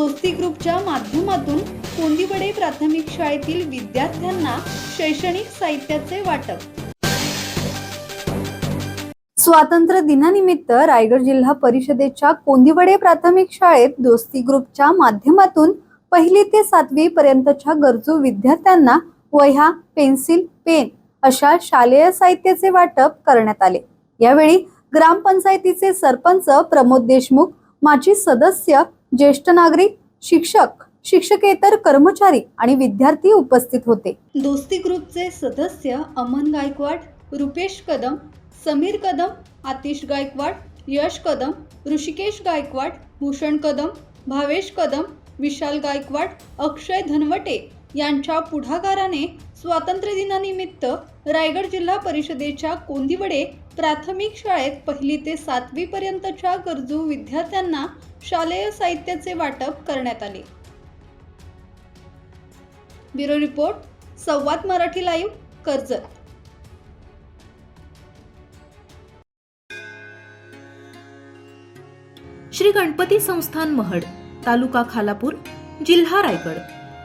दोस्ती ग्रुपच्या माध्यमातून कोंदिवडे प्राथमिक शाळेतील विद्यार्थ्यांना शैक्षणिक साहित्याचे वाटप. स्वातंत्र्य दिनानिमित्त रायगड जिल्हा परिषदेच्या कोंदिवडे प्राथमिक शाळेत दोस्ती ग्रुपच्या माध्यमातून पहिली ते सातवी पर्यंतच्या गरजू विद्यार्थ्यांना वह्या पेन्सिल पेन अशा शालेय साहित्याचे वाटप करण्यात आले. यावेळी ग्रामपंचायतीचे सरपंच प्रमोद देशमुख माजी सदस्य ज्येष्ठ नागरिक शिक्षक शिक्षकेतर कर्मचारी आणि विद्यार्थी उपस्थित होते. दोस्ती ग्रुपचे सदस्य अमन गायकवाड रुपेश कदम समीर कदम आतिश गायकवाड यश कदम ऋषिकेश गायकवाड भूषण कदम भावेश कदम विशाल गायकवाड अक्षय धनवटे यांच्या पुढाकाराने स्वातंत्र्य दिनानिमित्त रायगड जिल्हा परिषदेच्या कोंदिवडे प्राथमिक शाळेत पहिली ते सातवी पर्यंतच्या गरजू विद्यार्थ्यांना शालेय साहित्याचे वाटप करण्यात आले. Bureau report Samvad Marathi live Karjat. Shri Ganpati संस्थान महड तालुका खालापूर जिल्हा रायगड.